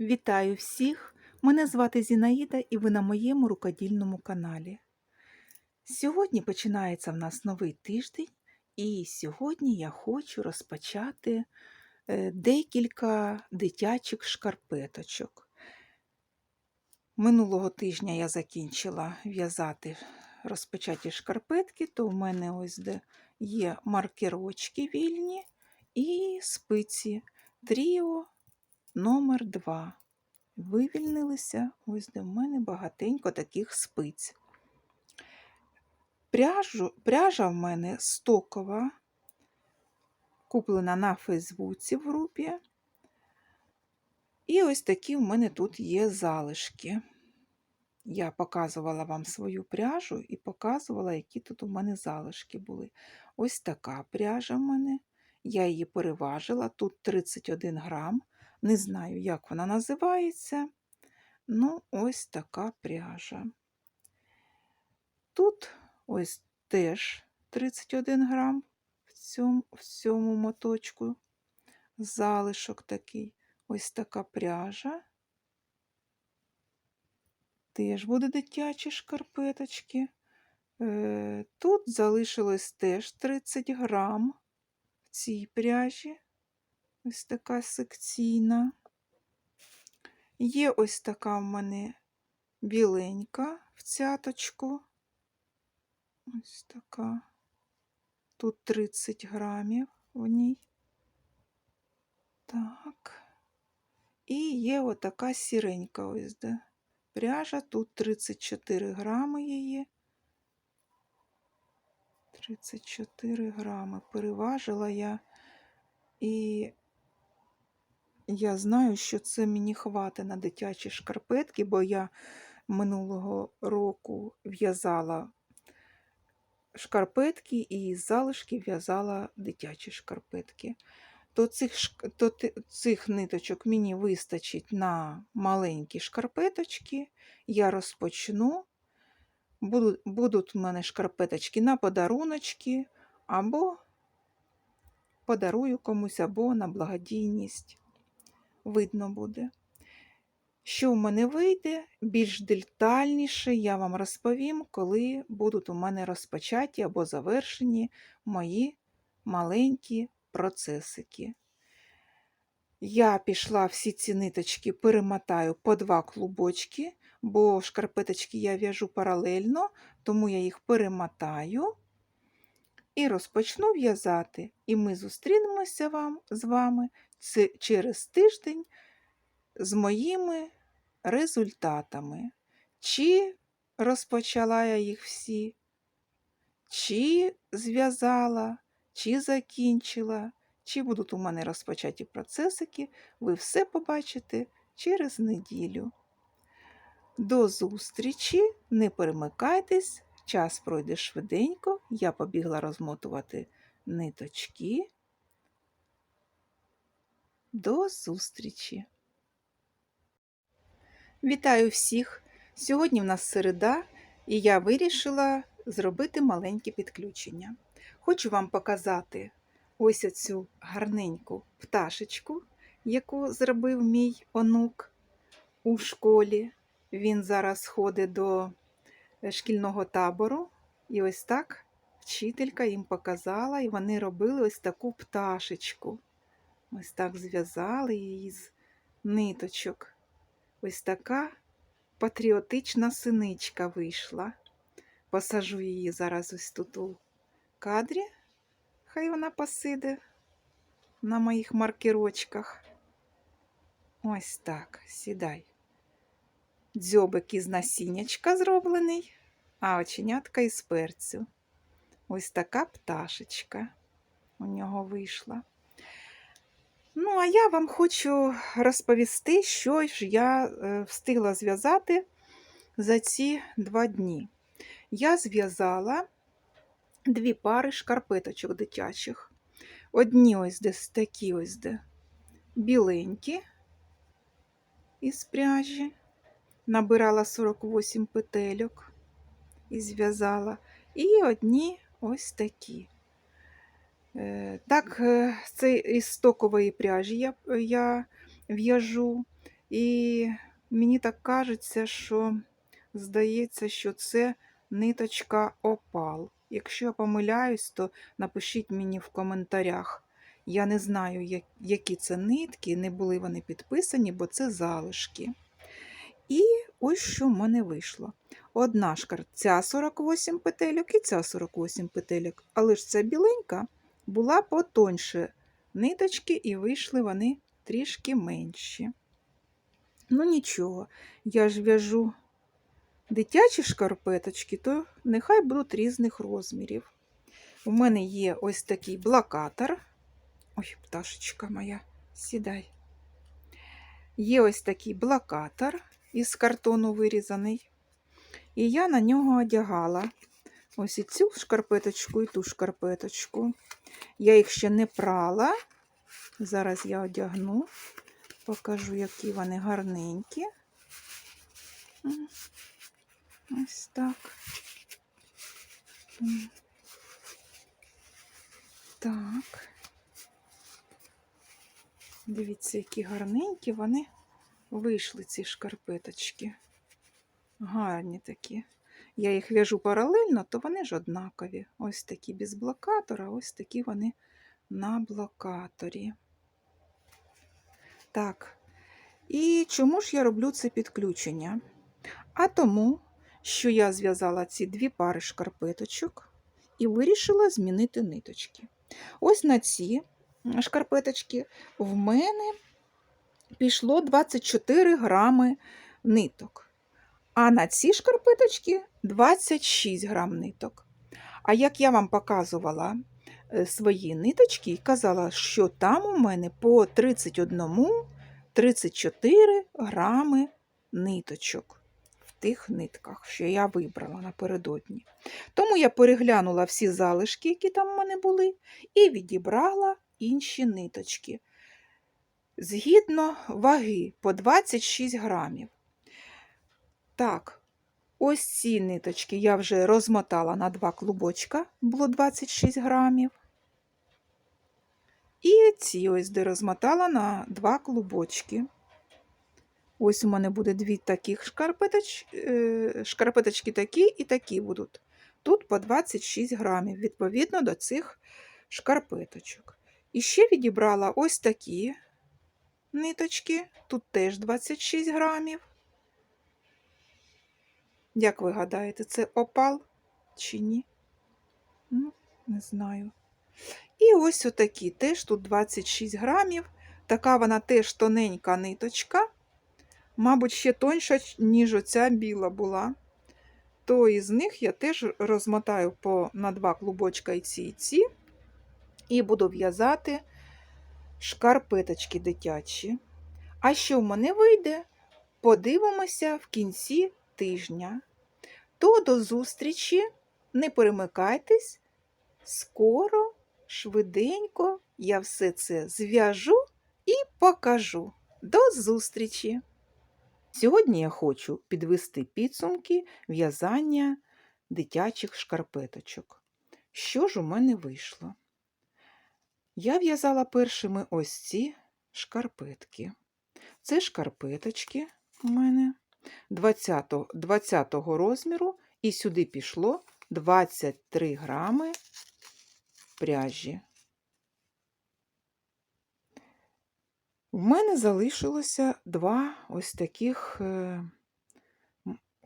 Вітаю всіх! Мене звати Зінаїда і ви на моєму рукодільному каналі. Сьогодні починається в нас новий тиждень, і сьогодні я хочу розпочати е, декілька дитячих шкарпеточок. Минулого тижня я закінчила в'язати розпочаті шкарпетки, то в мене ось де є маркерочки вільні і спиці Тріо номер 2 Вивільнилися, ось де в мене багатенько таких спиць. Пряжу, пряжа в мене стокова, куплена на Фейсбуці в групі. І ось такі в мене тут є залишки. Я показувала вам свою пряжу і показувала, які тут у мене залишки були. Ось така пряжа в мене. Я її переважила, тут 31 грам. Не знаю, як вона називається. Ну, ось така пряжа. Тут ось теж 31 грам в цьому, в цьому моточку. Залишок такий. Ось така пряжа. Теж буде дитячі шкарпеточки. Е, Тут залишилось теж 30 грам в цій пряжі. Ось така секційна. Є ось така в мене біленька в цяточку. Ось така. Тут 30 грамів в ній. Так. І є отака сіренька ось де. Пряжа, тут 34 грами її. 34 грами. Переважила я і я знаю, що це мені хватить на дитячі шкарпетки, бо я минулого року в'язала шкарпетки і з залишки в'язала дитячі шкарпетки. То цих то цих ниточок мені вистачить на маленькі шкарпеточки. Я розпочну. Будуть, будуть в мене шкарпеточки на подаруночки, або подарую комусь, або на благодійність видно буде. Що в мене вийде, більш детальніше я вам розповім, коли будуть у мене розпочаті або завершені мої маленькі процесики. Я пішла всі ці ниточки, перемотаю по два клубочки, бо шкарпеточки я в'яжу паралельно, тому я їх перемотаю і розпочну в'язати. І ми зустрінемося вам, з вами через тиждень з моїми результатами. Чи розпочала я їх всі, чи зв'язала, чи закінчила, чи будуть у мене розпочаті процесики, ви все побачите через неділю. До зустрічі, не перемикайтесь, час пройде швиденько, я побігла розмотувати ниточки. До зустрічі! Вітаю всіх! Сьогодні в нас середа, і я вирішила зробити маленьке підключення. Хочу вам показати ось оцю гарненьку пташечку, яку зробив мій онук у школі. Він зараз ходить до шкільного табору, і ось так вчителька їм показала, і вони робили ось таку пташечку. Ось так зв'язали її з ниточок. Ось така патріотична синичка вийшла. Посажу її зараз ось тут у кадрі. Хай вона посиде на моїх маркерочках. Ось так, сідай. Дзьобик із насіннячка зроблений, а оченятка із перцю. Ось така пташечка у нього вийшла. Ну, а я вам хочу розповісти, що ж я е, встигла зв'язати за ці два дні. Я зв'язала дві пари шкарпеточок дитячих. Одні ось десь такі ось де біленькі із пряжі. Набирала 48 петельок і зв'язала. І одні ось такі. Е, так, е, це із стокової пряжі я я в'яжу. І мені так кажеться, що здається, що це ниточка опал. Якщо я помиляюсь, то напишіть мені в коментарях. Я не знаю, які це нитки, не були вони підписані, бо це залишки. І ось що в мене вийшло. Одна шкар, ця 48 петельок і ця 48 петельок. Але ж ця біленька була потоньше ниточки, і вийшли вони трішки менші. Ну нічого, я ж в'яжу дитячі шкарпеточки, то нехай будуть різних розмірів. У мене є ось такий блокатор. Ой, пташечка моя, сідай. Є ось такий блокатор із картону вирізаний. І я на нього одягала ось і цю шкарпеточку, і ту шкарпеточку. Я їх ще не прала. Зараз я одягну, покажу, які вони гарненькі. Ось так. Так. Дивіться, які гарненькі вони вийшли, ці шкарпеточки. Гарні такі. Я їх в'яжу паралельно, то вони ж однакові. Ось такі без блокатора, ось такі вони на блокаторі. Так. І чому ж я роблю це підключення? А тому, що я зв'язала ці дві пари шкарпеточок і вирішила змінити ниточки. Ось на ці шкарпеточки в мене пішло 24 грами ниток. А на ці шкарпеточки 26 грам ниток. А як я вам показувала е, свої ниточки і казала, що там у мене по 31-34 грами ниточок в тих нитках, що я вибрала напередодні. Тому я переглянула всі залишки, які там у мене були, і відібрала інші ниточки. Згідно ваги по 26 грамів. Так, ось ці ниточки я вже розмотала на два клубочка, було 26 грамів. І ці ось де розмотала на два клубочки. Ось у мене буде дві таких шкарпеточ... е, шкарпеточки такі і такі будуть. Тут по 26 грамів, відповідно до цих шкарпеточок. І ще відібрала ось такі ниточки, тут теж 26 грамів. Як ви гадаєте, це опал чи ні? Ну, не знаю. І ось отакі, теж тут 26 грамів. Така вона теж тоненька ниточка. Мабуть, ще тоньша, ніж оця біла була. То із них я теж розмотаю по, на два клубочка і ці, і ці. І буду в'язати шкарпеточки дитячі. А що в мене вийде? Подивимося в кінці тижня. То до зустрічі, не перемикайтесь, скоро, швиденько я все це зв'яжу і покажу. До зустрічі! Сьогодні я хочу підвести підсумки в'язання дитячих шкарпеточок. Що ж у мене вийшло? Я в'язала першими ось ці шкарпетки. Це шкарпеточки у мене 20, 20 розміру, і сюди пішло 23 грами пряжі. В мене залишилося два ось таких е,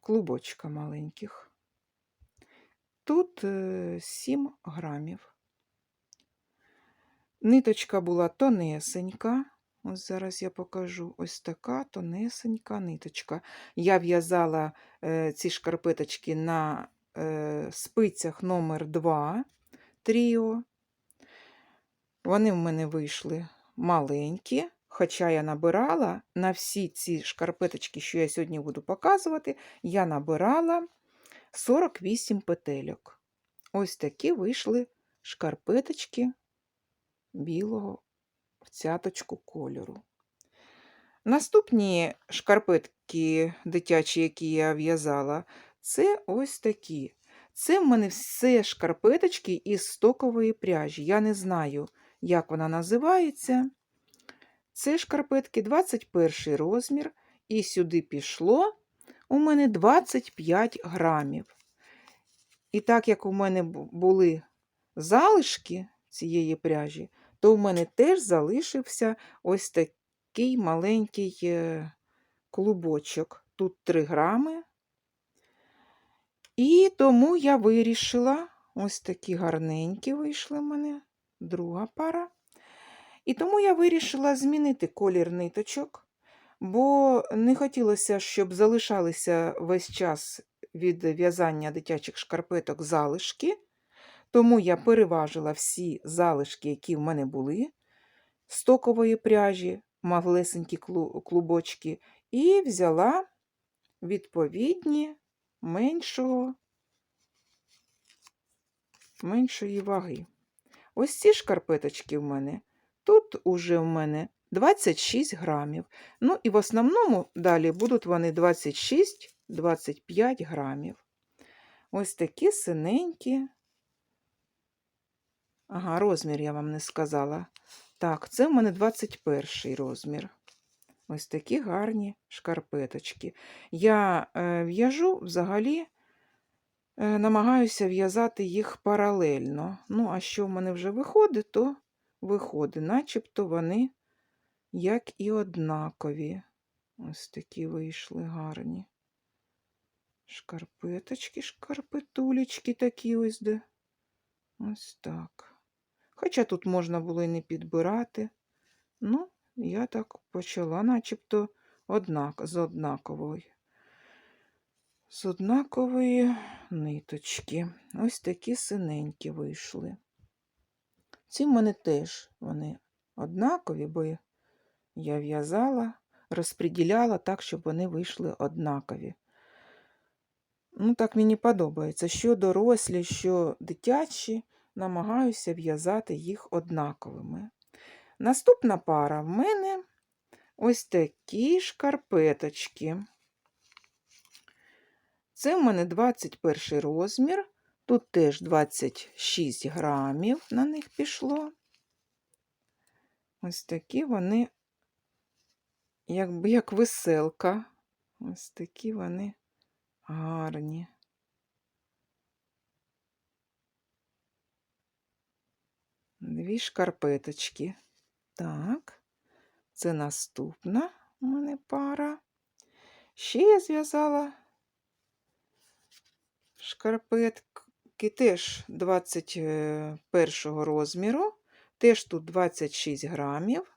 клубочка маленьких. Тут е, 7 грамів. Ниточка була тонесенька. Ось зараз я покажу ось така тонесенька ниточка. Я в'язала е, ці шкарпеточки на е, спицях номер 2 тріо. Вони в мене вийшли маленькі, хоча я набирала на всі ці шкарпеточки, що я сьогодні буду показувати, я набирала 48 петельок. Ось такі вийшли шкарпеточки білого в цяточку кольору. Наступні шкарпетки дитячі, які я в'язала, це ось такі. Це в мене все шкарпеточки із стокової пряжі. Я не знаю, як вона називається. Це шкарпетки 21 розмір. І сюди пішло у мене 25 грамів. І так як у мене були залишки цієї пряжі, то у мене теж залишився ось такий маленький е, клубочок. Тут 3 грами. І тому я вирішила, ось такі гарненькі вийшли в мене, друга пара. І тому я вирішила змінити колір ниточок, бо не хотілося, щоб залишалися весь час від в'язання дитячих шкарпеток залишки. Тому я переважила всі залишки, які в мене були, стокової пряжі, малесенькі клубочки, і взяла відповідні меншого, меншої ваги. Ось ці шкарпеточки в мене. Тут уже в мене 26 грамів. Ну і в основному далі будуть вони 26-25 грамів. Ось такі синенькі. Ага, розмір я вам не сказала. Так, це в мене 21 розмір. Ось такі гарні шкарпеточки. Я е, в'яжу взагалі, е, намагаюся в'язати їх паралельно. Ну, а що в мене вже виходить, то виходить, начебто вони як і однакові. Ось такі вийшли гарні. Шкарпеточки, шкарпетулечки такі ось де. Ось так. Хоча тут можна було і не підбирати. Ну, я так почала, начебто однак, з однакової. З однакової ниточки. Ось такі синенькі вийшли. Ці в мене теж вони однакові, бо я в'язала, розподіляла так, щоб вони вийшли однакові. Ну, так мені подобається. Що дорослі, що дитячі, намагаюся в'язати їх однаковими. Наступна пара в мене ось такі шкарпеточки. Це в мене 21 розмір. Тут теж 26 грамів на них пішло. Ось такі вони, якби як веселка. Ось такі вони гарні. Дві шкарпеточки. Так, це наступна у мене пара. Ще я зв'язала шкарпетки теж 21 розміру, теж тут 26 грамів.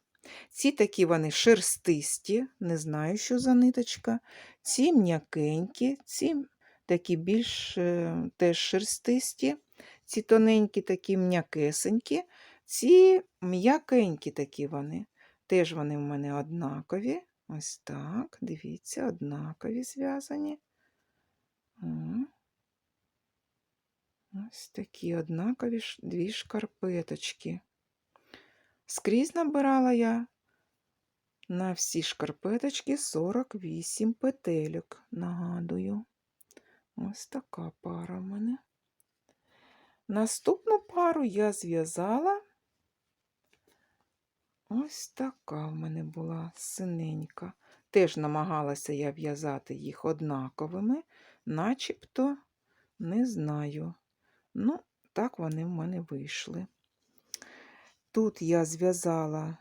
Ці такі вони шерстисті, не знаю, що за ниточка. Ці м'якенькі, ці такі більш е, теж шерстисті, ці тоненькі, такі м'якесенькі, ці м'якенькі такі вони. Теж вони в мене однакові. Ось так, дивіться, однакові зв'язані. Ось такі однакові дві шкарпеточки. Скрізь набирала я на всі шкарпеточки 48 петельок, нагадую. Ось така пара в мене. Наступну пару я зв'язала. Ось така в мене була синенька. Теж намагалася я в'язати їх однаковими, начебто не знаю. Ну, так вони в мене вийшли. Тут я зв'язала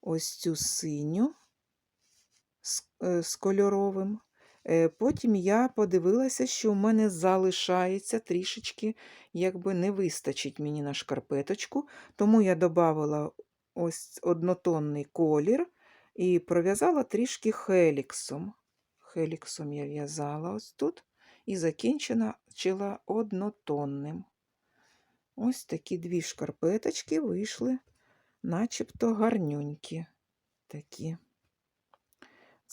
ось цю синю з, е, з кольоровим. Е, Потім я подивилася, що в мене залишається трішечки, якби не вистачить мені на шкарпеточку, тому я додала ось однотонний колір і пров'язала трішки хеліксом. Хеліксом я в'язала ось тут і закінчила чила однотонним. Ось такі дві шкарпеточки вийшли, начебто гарнюнькі такі.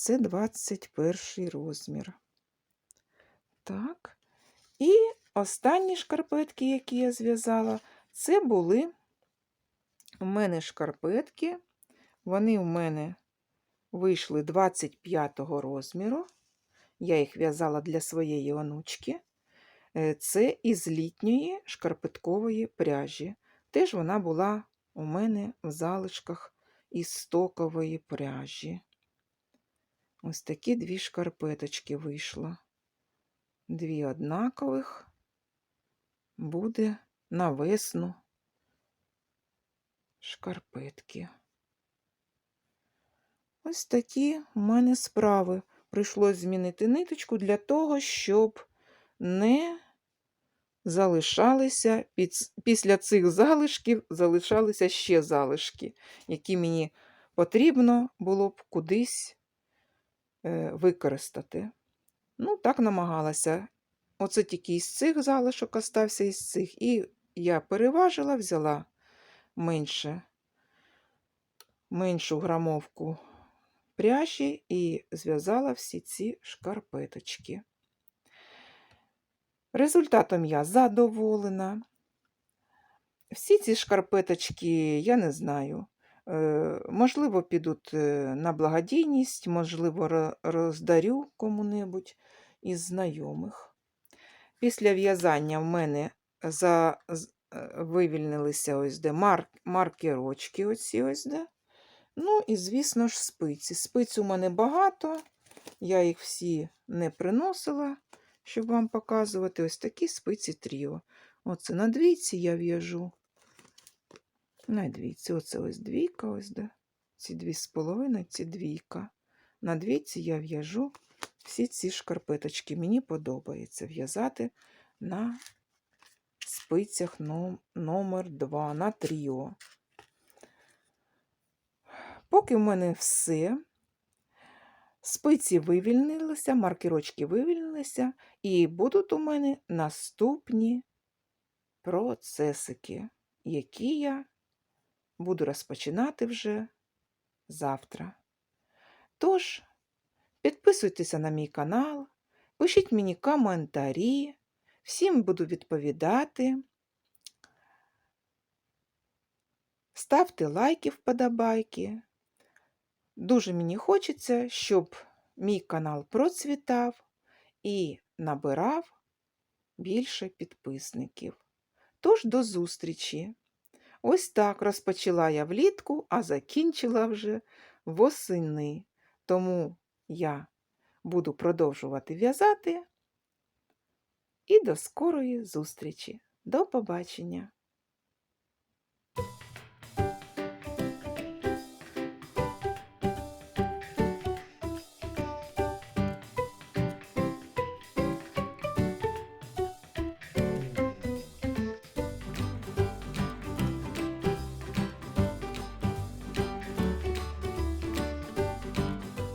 Це 21 розмір. Так. І останні шкарпетки, які я зв'язала, це були у мене шкарпетки. Вони у мене вийшли 25 розміру. Я їх в'язала для своєї онучки. Е, Це із літньої шкарпеткової пряжі. Теж вона була у мене в залишках із стокової пряжі. Ось такі дві шкарпеточки вийшло. Дві однакових буде на весну шкарпетки. Ось такі у мене справи. Прийшлось змінити ниточку для того, щоб не залишалися після цих залишків залишалися ще залишки, які мені потрібно було б кудись використати. Ну, так намагалася. Оце тільки із цих залишок остався із цих. І я переважила, взяла менше, меншу грамовку пряжі і зв'язала всі ці шкарпеточки. Результатом я задоволена. Всі ці шкарпеточки, я не знаю, е, можливо, підуть е, на благодійність, можливо, роздарю кому-небудь із знайомих. Після в'язання в мене за, е, вивільнилися ось де мар, маркерочки оці ось де. Ну і, звісно ж, спиці. Спиць у мене багато, я їх всі не приносила, щоб вам показувати. Ось такі спиці тріо. Оце на двійці я в'яжу. На двійці, оце ось двійка, ось де. Ці дві з половиною, ці двійка. На двійці я в'яжу всі ці шкарпеточки. Мені подобається в'язати на спицях ном- номер 2 на тріо. Поки в мене все. Спиці вивільнилися, маркерочки вивільнилися, і будуть у мене наступні процесики, які я буду розпочинати вже завтра. Тож, підписуйтеся на мій канал, пишіть мені коментарі, всім буду відповідати. Ставте лайки, вподобайки. Дуже мені хочеться, щоб мій канал процвітав і набирав більше підписників. Тож до зустрічі! Ось так розпочала я влітку, а закінчила вже восени. Тому я буду продовжувати в'язати. І до скорої зустрічі. До побачення!